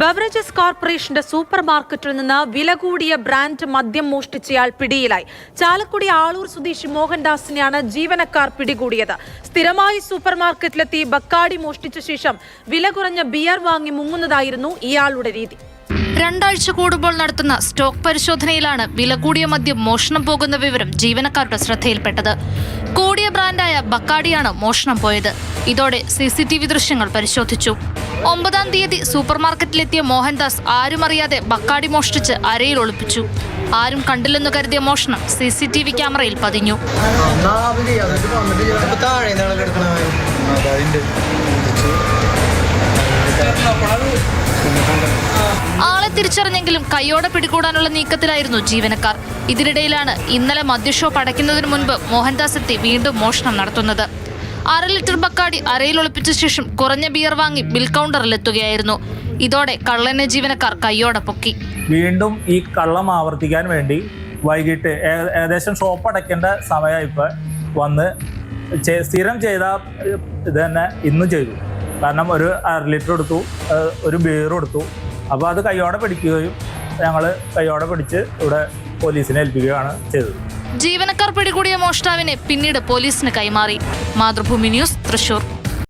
Beverages കോർപ്പറേഷന്റെ super മാർക്കറ്റിൽ നിന്ന് വില കൂടിയ ബ്രാൻഡ് മദ്യം മോഷ്ടിച്ചയാൾ പിടിയിലായി. ചാലക്കുടി ആളൂർ സ്വദേശി മോഹൻദാസിനെയാണ് ജീവനക്കാർ പിടികൂടിയത്. സ്ഥിരമായി സൂപ്പർ മാർക്കറ്റിലെത്തി ബക്കാടി മോഷ്ടിച്ച ശേഷം വില കുറഞ്ഞ ബിയർ വാങ്ങി മുങ്ങുന്നതായിരുന്നു ഇയാളുടെ രീതി. രണ്ടാഴ്ച കൂടുമ്പോൾ നടത്തുന്ന സ്റ്റോക്ക് പരിശോധനയിലാണ് വില കൂടിയ മദ്യം മോഷണം പോകുന്ന വിവരം ജീവനക്കാരുടെ ശ്രദ്ധയിൽപ്പെട്ടത്. കൂടിയ ബ്രാൻഡായ ബക്കാടിയാണ് മോഷണം പോയത്. ഇതോടെ സി സി ടി വി ദൃശ്യങ്ങൾ പരിശോധിച്ചു. ഒമ്പതാം തീയതി സൂപ്പർ മാർക്കറ്റിലെത്തിയ മോഹൻദാസ് ആരും അറിയാതെ ബക്കാടി മോഷ്ടിച്ച് അരയിൽ ഒളിപ്പിച്ചു. ആരും കണ്ടില്ലെന്നു കരുതിയ മോഷണം സി സി ടി വി ക്യാമറയിൽ പതിഞ്ഞു. തിരിച്ചറിഞ്ഞെങ്കിലും കൈയോടെ പിടികൂടാനുള്ള നീക്കത്തിലായിരുന്നു ജീവനക്കാർ. ഇതിനിടയിലാണ് ഇന്നലെ മദ്യഷോപ്പ് അടയ്ക്കുന്നതിന് മുൻപ് മോഹൻദാസ് എത്തി വീണ്ടും മോഷണം നടത്തുന്നത്. അര ലിറ്റർ ബക്കാടി അരയിൽ ഒളിപ്പിച്ച ശേഷം കുറഞ്ഞ ബിയർ വാങ്ങി ബിൽ കൗണ്ടറിൽ കൗണ്ടറിലെത്തുകയായിരുന്നു ഇതോടെ കള്ളനെ ജീവനക്കാർ കൈയോടെ പൊക്കി. വീണ്ടും ഈ കള്ളം ആവർത്തിക്കാൻ വേണ്ടി വൈകിട്ട് ഏകദേശം ഷോപ്പ് അടയ്ക്കേണ്ട സമയമായപ്പോൾ വന്ന് സ്ഥിരം ചെയ്ത ഇത് തന്നെ ഇന്നും ചെയ്തു. കാരണം ഒരു അര ലിറ്റർ എടുത്തു ഒരു ബിയർ എടുത്തു. അപ്പോൾ അത് കൈയോടെ പിടിക്കുകയും ഞങ്ങൾ കൈയോടെ പിടിച്ച് ഇവിടെ പോലീസിനെ ഏൽപ്പിക്കുകയാണ് ചെയ്തത്. ജീവനക്കാർ പിടികൂടിയ മോഷ്ടാവിനെ പിന്നീട് പോലീസിന് കൈമാറി. മാതൃഭൂമി ന്യൂസ് തൃശൂർ.